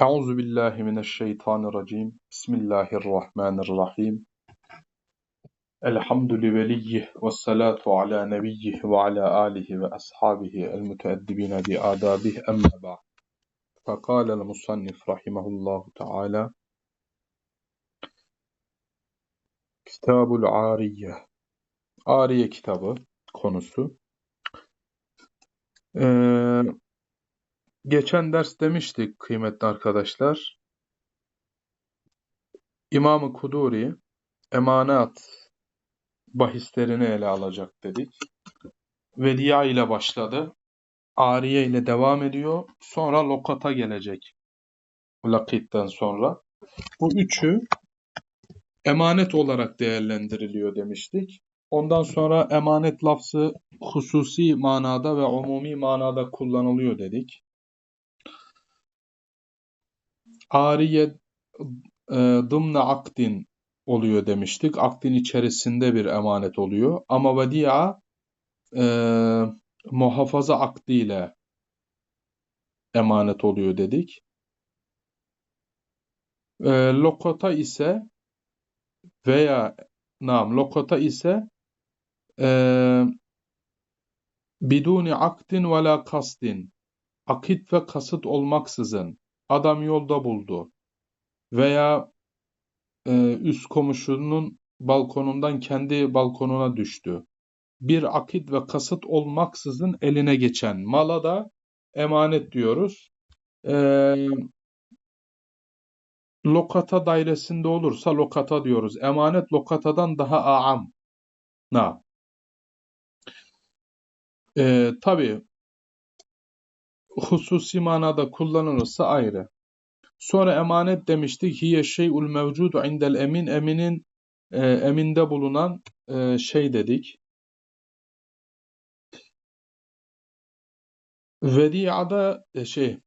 Euzu billahi mineşşeytanirracim. Bismillahirrahmanirrahim. Elhamdü liveliyih ve salatu ala nebiyyih ve ala alihi ve ashabihi el müteeddibine bi adabih emma ba'd. Fekâlel musannif rahimehullahu teâlâ Kitabul Ariye Ariye kitabı konusu. Ee, geçen ders demiştik kıymetli arkadaşlar. İmam-ı Kuduri emanat bahislerini ele alacak dedik. Vedia ile başladı. Ariye ile devam ediyor. Sonra lokata gelecek. Lakit'ten sonra. Bu üçü emanet olarak değerlendiriliyor demiştik. Ondan sonra emanet lafzı hususi manada ve umumi manada kullanılıyor dedik. Ariye e, dımne akdin oluyor demiştik. Akdin içerisinde bir emanet oluyor. Ama vedia e, muhafaza akdiyle emanet oluyor dedik. E, lokota ise veya nam lokota ise e, biduni akdin ve la kasdin akit ve kasıt olmaksızın adam yolda buldu veya e, üst komşunun balkonundan kendi balkonuna düştü. Bir akit ve kasıt olmaksızın eline geçen mala da emanet diyoruz. E, lokata dairesinde olursa lokata diyoruz. Emanet lokatadan daha aam. Na. E, Tabi hususi manada kullanılırsa ayrı. Sonra emanet demiştik. Hiye şey'ul mevcudu indel emin. Eminin e, eminde bulunan e, şey dedik. Vediada e, şey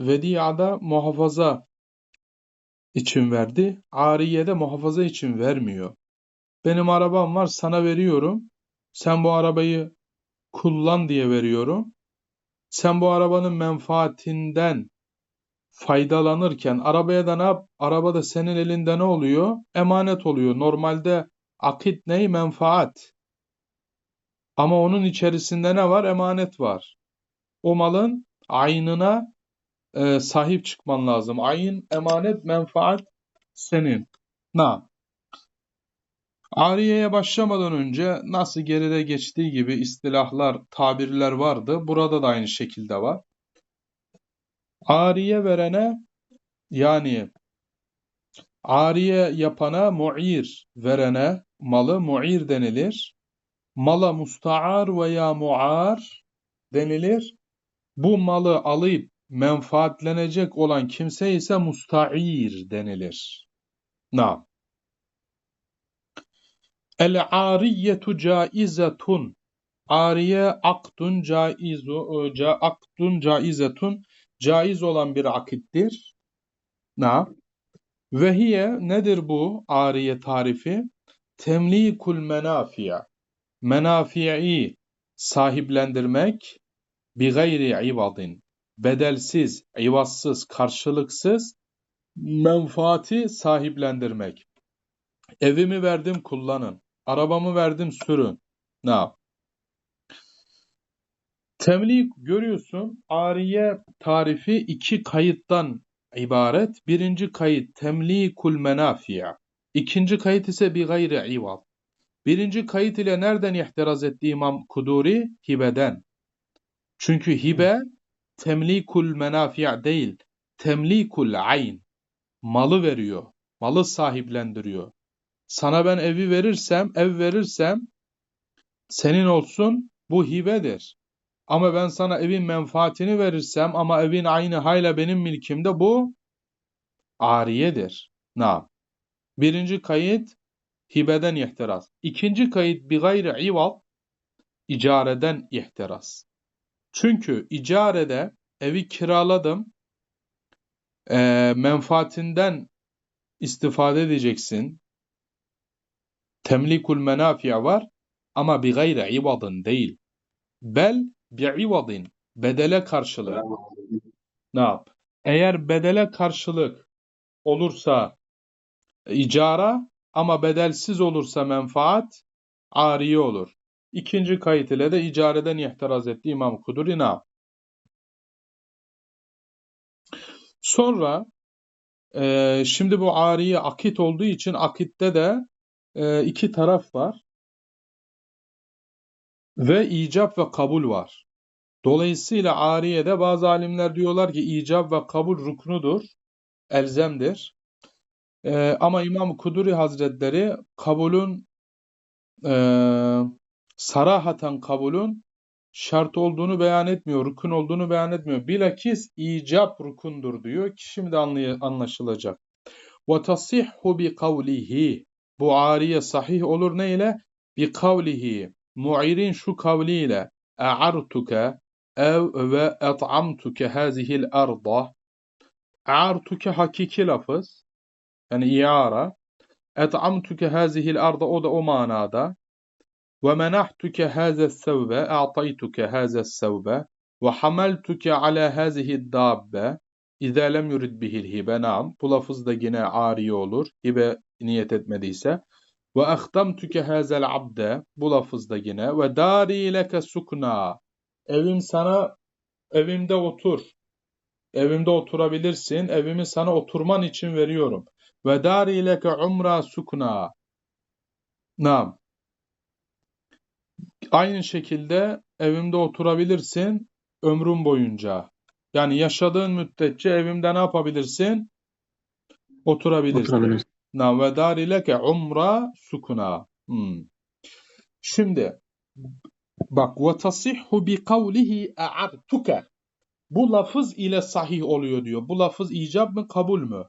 Vediada muhafaza için verdi. Ariye'de muhafaza için vermiyor. Benim arabam var sana veriyorum. Sen bu arabayı kullan diye veriyorum. Sen bu arabanın menfaatinden faydalanırken arabaya da ne yap? Araba senin elinde ne oluyor? Emanet oluyor. Normalde akit ney? Menfaat. Ama onun içerisinde ne var? Emanet var. O malın aynına e, sahip çıkman lazım. Ayın, emanet, menfaat senin. Na. Ariye'ye başlamadan önce nasıl geride geçtiği gibi istilahlar, tabirler vardı. Burada da aynı şekilde var. Ariye verene yani ariye yapana mu'ir verene malı mu'ir denilir. Mala musta'ar veya mu'ar denilir. Bu malı alıp menfaatlenecek olan kimse ise musta'ir denilir. Na. El ariyetu caizetun. Ariye aktun caizu ca aktun caizetun caiz olan bir akittir. Na. Ve hiye nedir bu ariye tarifi? Temlikul menafiya. Menafi'i sahiplendirmek bi gayri ivadin. Bedelsiz, ivazsız, karşılıksız menfaati sahiplendirmek. Evimi verdim kullanın. Arabamı verdim sürün. Ne yap? Temlik görüyorsun ariye tarifi iki kayıttan ibaret. Birinci kayıt temlikul menafiya. İkinci kayıt ise bir gayri ivad. Birinci kayıt ile nereden ihtiraz etti İmam Kuduri? Hibeden. Çünkü hibe temlikul menafiya değil, temlikul ayn. Malı veriyor, malı sahiplendiriyor. Sana ben evi verirsem, ev verirsem senin olsun bu hibedir. Ama ben sana evin menfaatini verirsem ama evin aynı hayla benim milkimde bu ariyedir. Na. Birinci kayıt hibeden ihtiras. İkinci kayıt bir gayri ival icareden ihtiras. Çünkü icarede evi kiraladım e, menfaatinden istifade edeceksin. Temlikul menafi'a var ama bir gayri ivadın değil. Bel bi'ivadin bedele karşılığı. Ne yap? Eğer bedele karşılık olursa icara ama bedelsiz olursa menfaat ariye olur. İkinci kayıt ile de icareden ihtiraz etti İmam Kuduri ne yap? Sonra e, şimdi bu ariye akit olduğu için akitte de e, iki taraf var ve icap ve kabul var. Dolayısıyla ariyede bazı alimler diyorlar ki icap ve kabul ruknudur, elzemdir. E, ama İmam Kuduri Hazretleri kabulün e, sarahaten kabulün şart olduğunu beyan etmiyor, rukun olduğunu beyan etmiyor. Bilakis icap rukundur diyor ki şimdi anlay- anlaşılacak. وَتَصِحُّ بِقَوْلِهِ bu ariye sahih olur ne ile? Bi kavlihi. Mu'irin şu kavliyle. E'artuke ev ve et'amtuke hazihil arda. E'artuke hakiki lafız. Yani iara. Et'amtuke hazihil arda o da o manada. Ve menahtuke hazes sevbe. E'ataytuke hazes sevbe. Ve hamaltuke ala hazihid dabbe. İzâ lem yurid bihil hibe nam. Bu lafız da yine ari olur. Hibe niyet etmediyse. Ve ahdamtuke hazel abde. Bu lafız da yine. Ve dari leke sukna. Evim sana, evimde otur. Evimde oturabilirsin. Evimi sana oturman için veriyorum. Ve dari leke umra sukna. Nam. Aynı şekilde evimde oturabilirsin ömrüm boyunca. Yani yaşadığın müddetçe evimde ne yapabilirsin? Oturabilirsin. Oturabilir. Nam ve dari umra sukuna. Hmm. Şimdi bak ve tasihhu bi kavlihi a'artuke. Bu lafız ile sahih oluyor diyor. Bu lafız icap mı kabul mü?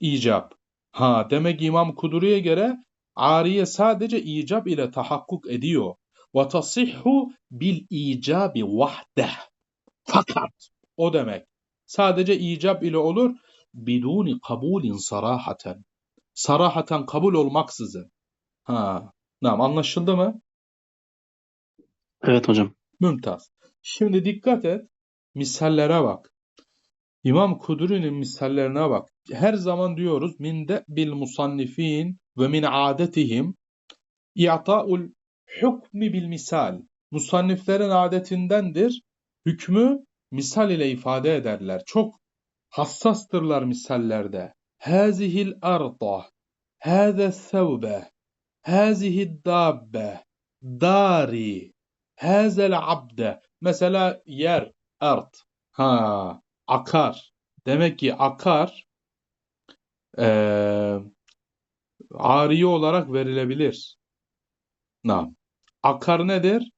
İcap. Ha demek İmam Kuduri'ye göre ariye sadece icap ile tahakkuk ediyor. Ve tasihhu bil icabi vahdeh. Fakat o demek. Sadece icap ile olur. Biduni kabulin sarahaten. Sarahaten kabul olmaksızın. Ha. Tamam anlaşıldı mı? Evet hocam. Mümtaz. Şimdi dikkat et. Misallere bak. İmam Kuduri'nin misallerine bak. Her zaman diyoruz min bil musannifin ve min adetihim i'ta'ul hukmi bil misal. Musanniflerin adetindendir. Hükmü misal ile ifade ederler. Çok hassastırlar misallerde. Hazihil arda, hâze sevbe, hazihi dabbe, dari, hazel abde. Mesela yer, art. Ha, akar. Demek ki akar eee ariye olarak verilebilir. Nam. Akar nedir?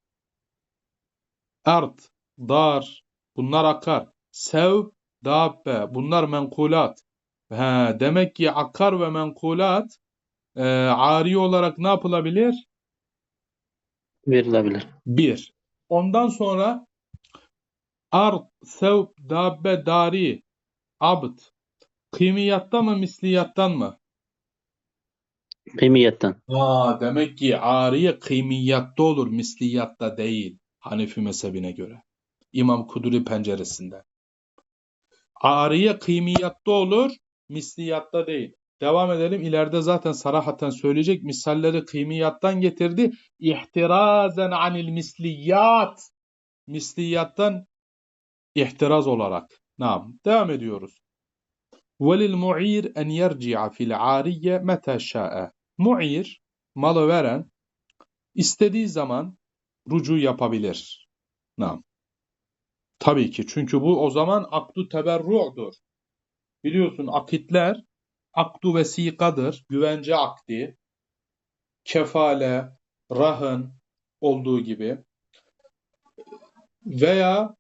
Art, dar, bunlar akar. Sev, dabbe, bunlar menkulat. He, demek ki akar ve menkulat e, ari olarak ne yapılabilir? Verilebilir. Bir. Ondan sonra art, sev, dabbe, dari, abd. Kıymiyatta mı, misliyattan mı? Kıymiyetten. Aa, demek ki ariye kıymiyatta olur, misliyatta değil. Hanefi mezhebine göre. İmam Kuduri penceresinden. Ariye kıymiyatta olur, misliyatta değil. Devam edelim. İleride zaten sarahaten söyleyecek. Misalleri kıymiyattan getirdi. İhtirazen anil misliyat. Misliyattan ihtiraz olarak. Naam. Devam ediyoruz. Velil mu'ir en yerci'a fil ariye meta şa'e. Mu'ir, malı veren, istediği zaman rucu yapabilir. Naam. Tabii ki. Çünkü bu o zaman akdu teberru'dur. Biliyorsun akitler akdu vesikadır. Güvence akdi. Kefale, rahın olduğu gibi. Veya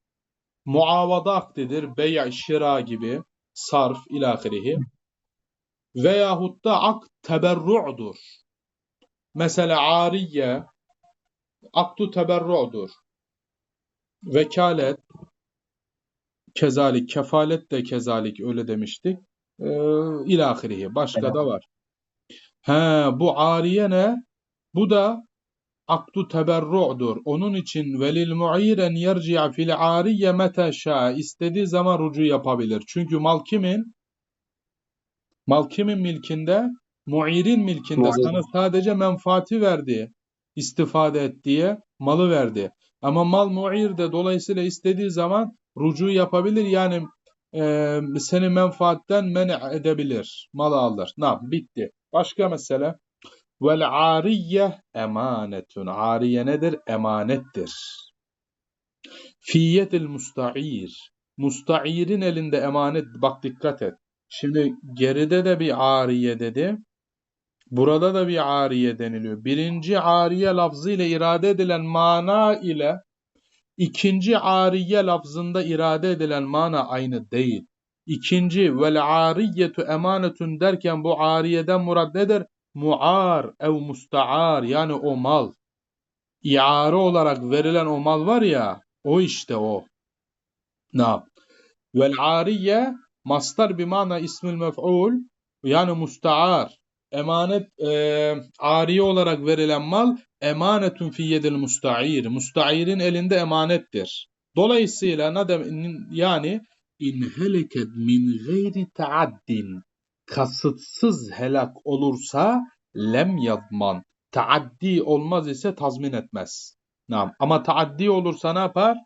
muavada akdidir. Bey' şira gibi. Sarf ilahirihi. Veyahut da ak teberru'dur. Mesela ariye akdu teberru'dur. Vekalet kezalik, kefalet de kezalik öyle demiştik. Ee, ilahirihi. Başka da var. He, bu ariye ne? Bu da akdu teberru'dur. Onun için velil mu'ir en yerci'a fil ariye mete şa istediği zaman rucu yapabilir. Çünkü mal kimin? Mal kimin milkinde? Mu'irin milkinde. Mu'ir. Sana sadece menfaati verdi. istifade et diye malı verdi. Ama mal mu'irde dolayısıyla istediği zaman rucu yapabilir. Yani e, seni menfaatten men edebilir. Malı alır. Ne? Bitti. Başka mesele. Vel ariye emanetun. Ariye nedir? Emanettir. Fiyetil musta'ir. Musta'ir'in elinde emanet. Bak dikkat et. Şimdi geride de bir ariye dedi. Burada da bir ariye deniliyor. Birinci ariye lafzı ile irade edilen mana ile ikinci ariye lafzında irade edilen mana aynı değil. İkinci vel ariyetu emanetun derken bu ariyeden murad nedir? Muar ev musta'ar yani o mal. İare olarak verilen o mal var ya o işte o. Ne yap? Vel ariye mastar bir mana ismil mef'ul yani musta'ar. Emanet e, ariye olarak verilen mal emanetun fi yedil musta'ir. Musta'irin elinde emanettir. Dolayısıyla ne dem yani in heleket min gayri taaddin kasıtsız helak olursa lem yadman. Taaddi olmaz ise tazmin etmez. Nam. Ama taaddi olursa ne yapar?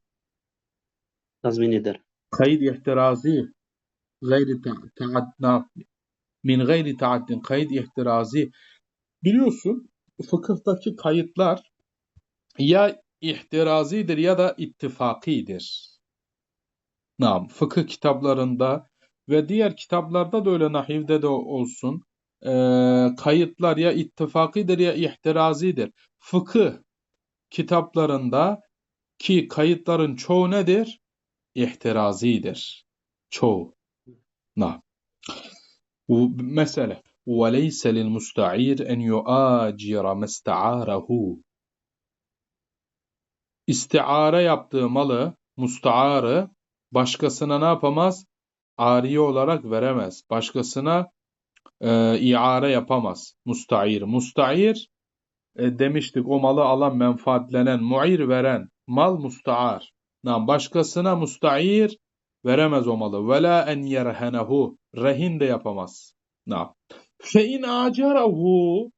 Tazmin eder. Kayıt ihtirazi. Gayri ta- taadna min gayri taaddin kayıt ihtirazi. Biliyorsun fıkıhtaki kayıtlar ya ihtirazidir ya da ittifakidir. Nam. Fıkıh kitaplarında ve diğer kitaplarda da öyle nahivde de olsun e, kayıtlar ya ittifakidir ya ihtirazidir. Fıkıh kitaplarında ki kayıtların çoğu nedir? İhtirazidir. Çoğu. Na. Bu mesele. وَلَيْسَ لِلْمُسْتَعِيرِ اَنْ يُؤَاجِرَ مَسْتَعَارَهُ İstiare yaptığı malı, mustaarı başkasına ne yapamaz? Ariye olarak veremez. Başkasına e, iare yapamaz. Mustair. Mustair e, demiştik o malı alan, menfaatlenen, muir veren. Mal mustaar. Nam başkasına mustair veremez o malı. Vela en yerhenehu. Rehin de yapamaz. Nam. Fe in acarahu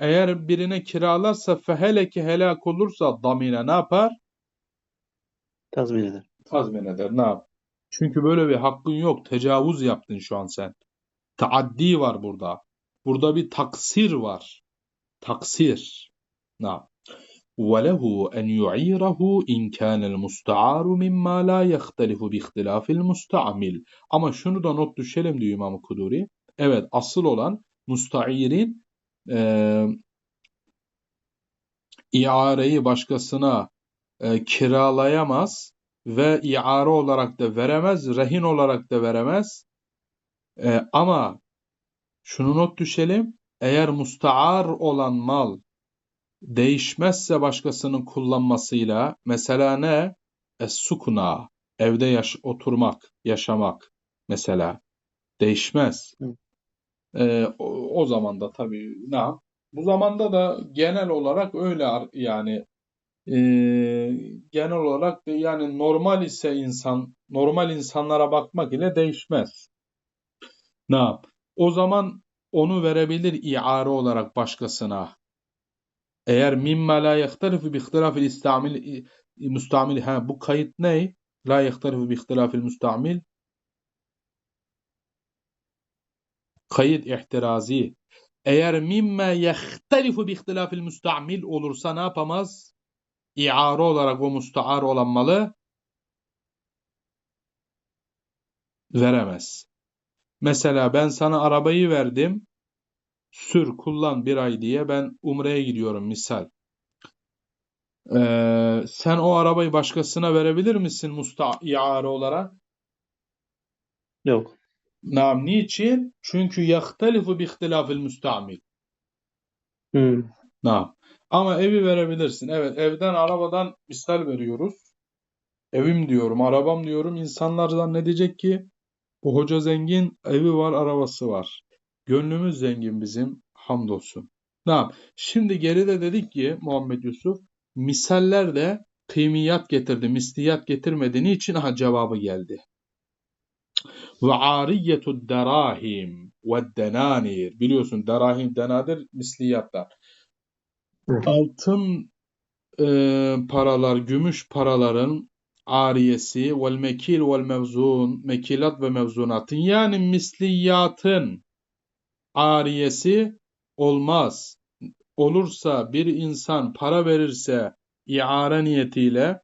eğer birine kiralarsa feheleke helak olursa damine ne yapar? Tazmin eder. Tazmin eder. Ne yap? Çünkü böyle bir hakkın yok. Tecavüz yaptın şu an sen. Taaddi var burada. Burada bir taksir var. Taksir. Ne yap? وَلَهُ أَنْ يُعِيرَهُ إِنْ كَانَ الْمُسْتَعَارُ مِمَّا لَا يَخْتَلِفُ بِاخْتِلَافِ الْمُسْتَعْمِلِ Ama şunu da not düşelim diyor İmam Kuduri. Evet asıl olan musta'irin e, iareyi başkasına e, kiralayamaz ve iare olarak da veremez, rehin olarak da veremez. E, ama şunu not düşelim, eğer mustaar olan mal değişmezse başkasının kullanmasıyla, mesela ne? Es-sukuna, evde yaş oturmak, yaşamak mesela değişmez. Hı. E, o, o zaman da tabii ne yap? Bu zamanda da genel olarak öyle yani e, genel olarak yani normal ise insan normal insanlara bakmak ile değişmez. Ne yap? O zaman onu verebilir iare olarak başkasına. Eğer mimma la yehtelifu bi ihtilafil istamil mustamil ha bu kayıt ne? La yehtelifu bi ihtilafil mustamil kayıt ihtirazi. Eğer mimme yehtelifu bi ihtilafil mustamil olursa ne yapamaz? İare olarak o mustaar olan malı veremez. Mesela ben sana arabayı verdim. Sür, kullan bir ay diye ben Umre'ye gidiyorum misal. Ee, sen o arabayı başkasına verebilir misin musta iare olarak? Yok. Nam niçin? Çünkü yehtelifu bi ihtilafil mustamil. Hmm. Nam. Ama evi verebilirsin. Evet, evden, arabadan misal veriyoruz. Evim diyorum, arabam diyorum. İnsanlar zannedecek ki bu hoca zengin, evi var, arabası var. Gönlümüz zengin bizim, hamdolsun. Tamam. Şimdi geride dedik ki Muhammed Yusuf misaller de kıymiyat getirdi, misliyat getirmedi. Niçin? Aha cevabı geldi. Ve ariyetud derahim ve denanir. Biliyorsun derahim, denadir misliyatlar. Altın e, paralar, gümüş paraların ariyesi vel mekil vel mevzun, mekilat ve mevzunatın yani misliyatın ariyesi olmaz. Olursa bir insan para verirse iare niyetiyle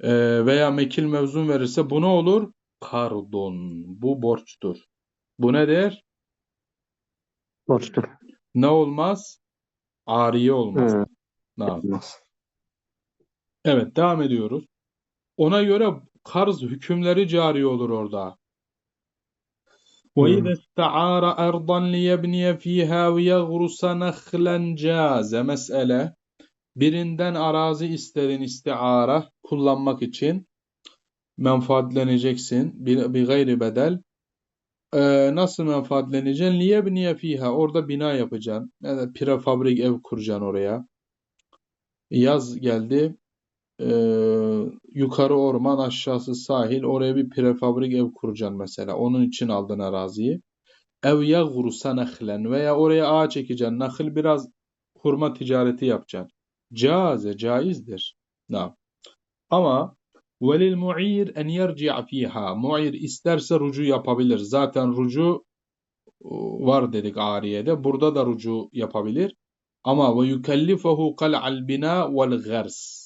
e, veya mekil mevzun verirse bu ne olur? Kardun. Bu borçtur. Bu ne der? Borçtur. Ne olmaz? Ariye olmaz. Hı. Tamam. Olmaz. Evet devam ediyoruz. Ona göre karz hükümleri cari olur orada. وَإِذَا اسْتَعَارَ أَرْضًا لِيَبْنِيَ ف۪يهَا وَيَغْرُسَ نَخْلًا جَازَ Mesele birinden arazi istedin istiara kullanmak için menfaatleneceksin bir, bir gayri bedel. Ee, nasıl menfaatleneceksin? لِيَبْنِيَ ف۪يهَا Orada bina yapacaksın. Yani prefabrik ev kuracaksın oraya. Yaz geldi. Ee, yukarı orman aşağısı sahil oraya bir prefabrik ev kuracaksın mesela. Onun için aldın araziyi. Ev yagrusa nehlen veya oraya ağaç ekeceksin. Nahil biraz hurma ticareti yapacaksın. Caze, caizdir. Tamam. Ama velil mu'ir en yerci'a fiha. Mu'ir isterse rucu yapabilir. Zaten rucu e, var dedik ariyede. Burada da rucu yapabilir. Ama ve yukellifuhu kal'al bina vel gers.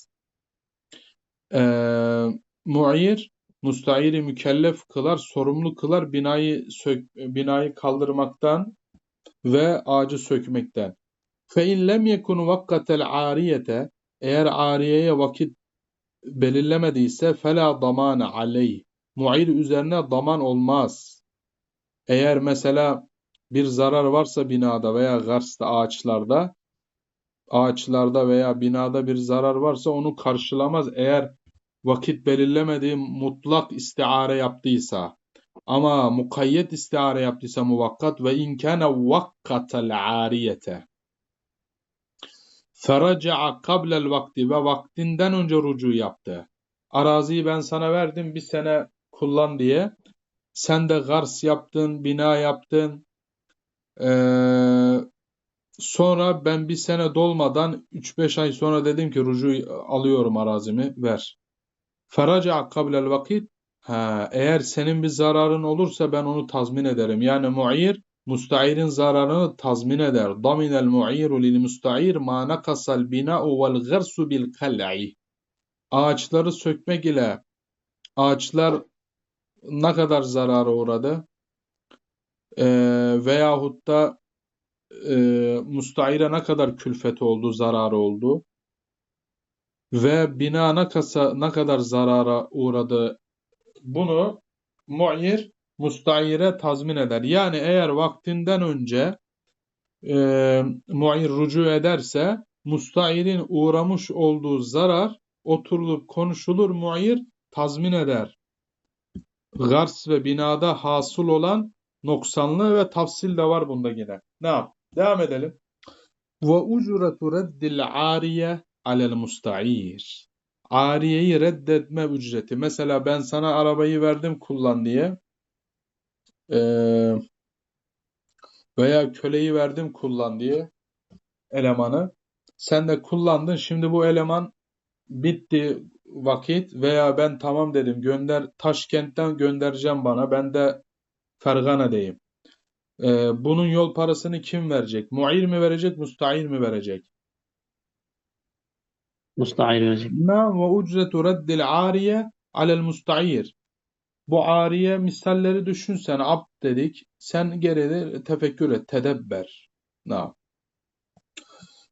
Ee, mu'ir müstairi mükellef kılar, sorumlu kılar binayı sök, binayı kaldırmaktan ve ağacı sökmekten. Fe in lem yekun vakkatel ariyete eğer ariyeye vakit belirlemediyse fela damane aleyh. Mu'ir üzerine daman olmaz. Eğer mesela bir zarar varsa binada veya garsta ağaçlarda ağaçlarda veya binada bir zarar varsa onu karşılamaz. Eğer vakit belirlemediği mutlak istiare yaptıysa ama mukayyet istiare yaptıysa muvakkat ve inkâne vakkatel ariyete feraca'a kablel vakti ve vaktinden önce rucu yaptı. Araziyi ben sana verdim bir sene kullan diye. Sen de gars yaptın, bina yaptın. Ee, sonra ben bir sene dolmadan 3-5 ay sonra dedim ki rucu alıyorum arazimi ver. Feraca kablel vakit ha, eğer senin bir zararın olursa ben onu tazmin ederim. Yani mu'ir musta'irin zararını tazmin eder. Daminel mu'iru lil musta'ir ma nakasal bina'u vel gırsu bil kal'i. Ağaçları sökmek ile ağaçlar ne kadar zarara uğradı? Ee, veyahut da e, musta'ire ne kadar külfet oldu, zararı oldu? Ve bina ne, kasa, ne kadar zarara uğradı bunu mu'ir musta'ire tazmin eder. Yani eğer vaktinden önce e, mu'ir rucu ederse musta'irin uğramış olduğu zarar oturulup konuşulur mu'ir tazmin eder. Gars ve binada hasıl olan noksanlı ve tafsil de var bunda yine. Ne yap? Devam edelim. Ve ucretu reddil ariye alel musta'ir. Ariyeyi reddetme ücreti. Mesela ben sana arabayı verdim kullan diye. Ee, veya köleyi verdim kullan diye elemanı. Sen de kullandın. Şimdi bu eleman bitti vakit veya ben tamam dedim gönder Taşkent'ten göndereceğim bana. Ben de Fergana'dayım. Ee, bunun yol parasını kim verecek? Mu'ir mi verecek, musta'ir mi verecek? Musta'ir verecek. Nam ve ücretu reddil ariye alel musta'ir. Bu ariye misalleri düşün sen abd dedik. Sen geride tefekkür et, tedebber. Nam.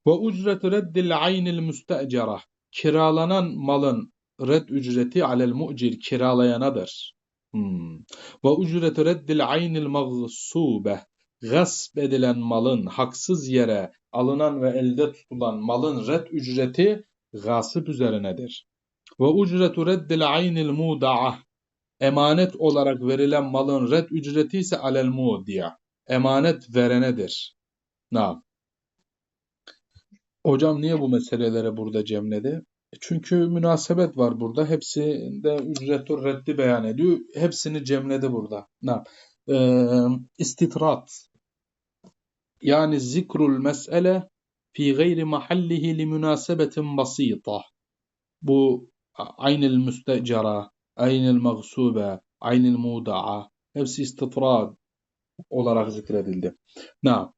Ve ücretu reddil aynil müstecera. Kiralanan malın red ücreti alel mu'cir kiralayanadır. Hmm. Ve ücretu reddil aynil mağsube. Gasp edilen malın haksız yere alınan ve elde tutulan malın red ücreti gasip üzerinedir. Ve ücretu reddil aynil muda'a emanet olarak verilen malın red ücreti ise alel mudiya emanet verenedir. Nam. Hocam niye bu meseleleri burada cemledi? E Çünkü münasebet var burada. Hepsinde ücretur reddi beyan ediyor. Hepsini cemledi burada. Ne? Ee, istitrat. Yani zikrul mesele fi gayri mahallihi li münasebetin basita. Bu aynel müstecara, aynel mağsube, aynel muda'a hepsi istitrad olarak zikredildi. Na.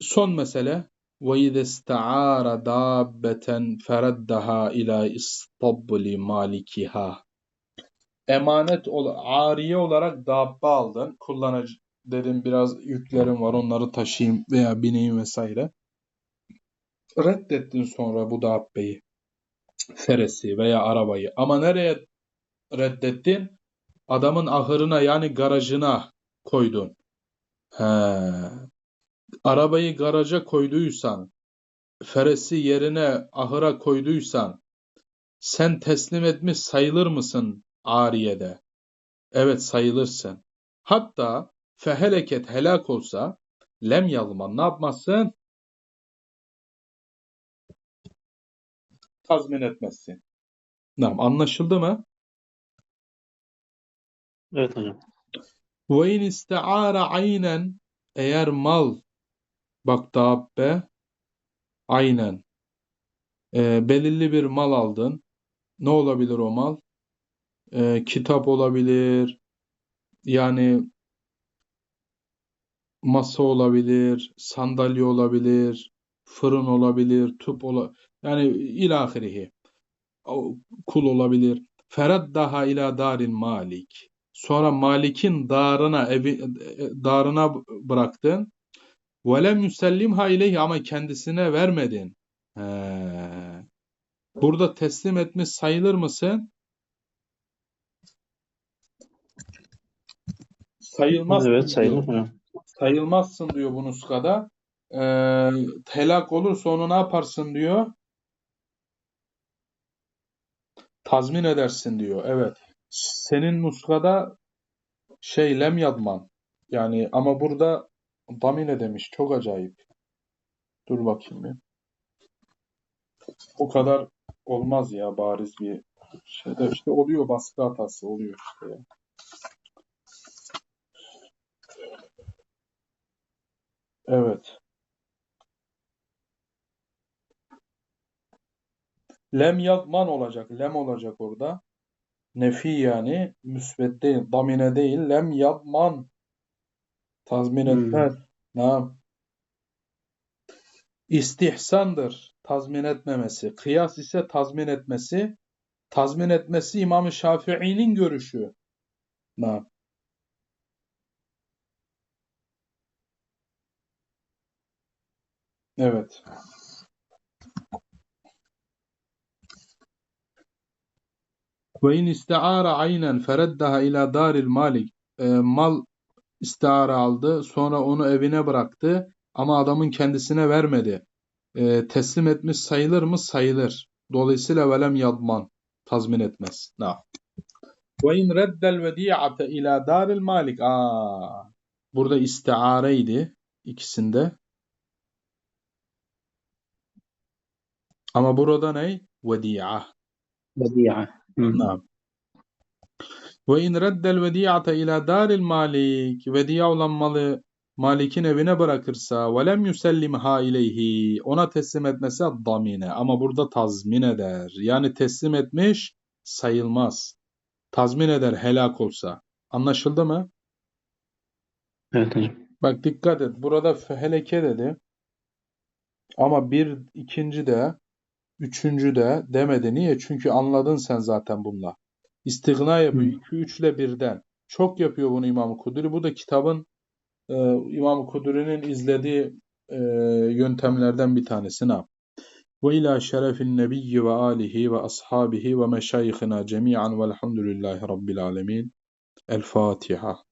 Son mesele ve izâ istaara dâbbeten fereddaha ila istabli malikiha. Emanet ol ariye olarak dabbe aldın. Kullanıcı dedim biraz yüklerim var onları taşıyayım veya bineyim vesaire. Reddettin sonra bu dabbeyi. Feresi veya arabayı. Ama nereye reddettin? Adamın ahırına yani garajına koydun. He. Arabayı garaja koyduysan, feresi yerine ahıra koyduysan, sen teslim etmiş sayılır mısın ariyede? Evet sayılırsın. Hatta feheleket helak olsa lem yalman ne yapmazsın? Tazmin etmezsin. Tamam anlaşıldı mı? Evet hocam. Ve in istiara aynen eğer mal bak dabbe aynen e, belirli bir mal aldın. Ne olabilir o mal? E, kitap olabilir. Yani masa olabilir, sandalye olabilir, fırın olabilir, tüp ola yani ilahirihi. Kul olabilir. Feraddaha ila daril malik. Sonra Malik'in darına evi e, darına bıraktın. Ve lem yusellimha ileyhi ama kendisine vermedin. He. Burada teslim etmiş sayılır mısın? Sayılmaz. Evet sayılır sayılmazsın diyor bu nuskada. Ee, helak olursa onu ne yaparsın diyor? Tazmin edersin diyor. Evet. Senin nuskada şey lem yadman. Yani ama burada damine demiş. Çok acayip. Dur bakayım bir. O kadar olmaz ya bariz bir şeyde işte oluyor baskı hatası oluyor işte ya. Evet. Lem yadman olacak. Lem olacak orada. Nefi yani müsbet değil. Damine değil. Lem yadman. Tazmin Hmm. etmez. Naam. İstihsandır. Tazmin etmemesi. Kıyas ise tazmin etmesi. Tazmin etmesi İmam-ı Şafii'nin görüşü. Naam. Evet. Ve in istiara aynen fereddaha ila daril malik. E, mal istiara aldı, sonra onu evine bıraktı ama adamın kendisine vermedi. E, teslim etmiş sayılır mı? Sayılır. Dolayısıyla velem yadman. Tazmin etmez. Na. Ve in reddel vedi'ate ila daril malik. Aa, burada istiareydi ikisinde. Ama burada ne? Vedi'a. Bedi'a. Hı. Naam. Ve in reddel vedi'ate ila daril malik. Vedi'a olan malı Malik'in evine bırakırsa ve lem yusellimha ileyhi ona teslim etmesi damine ama burada tazmin eder. Yani teslim etmiş sayılmaz. Tazmin eder helak olsa. Anlaşıldı mı? Evet hocam. Bak dikkat et. Burada feheleke dedi. Ama bir ikinci de üçüncü de demedi. Niye? Çünkü anladın sen zaten bununla. İstigna yapıyor. Hı. 2 3 ile birden. Çok yapıyor bunu İmam Kudri. Bu da kitabın e, İmam Kudri'nin izlediği e, yöntemlerden bir tanesi. Ne? Ve ila şerefin nebiyyi ve alihi ve ashabihi ve meşayihina cemi'an velhamdülillahi rabbil alemin. El Fatiha.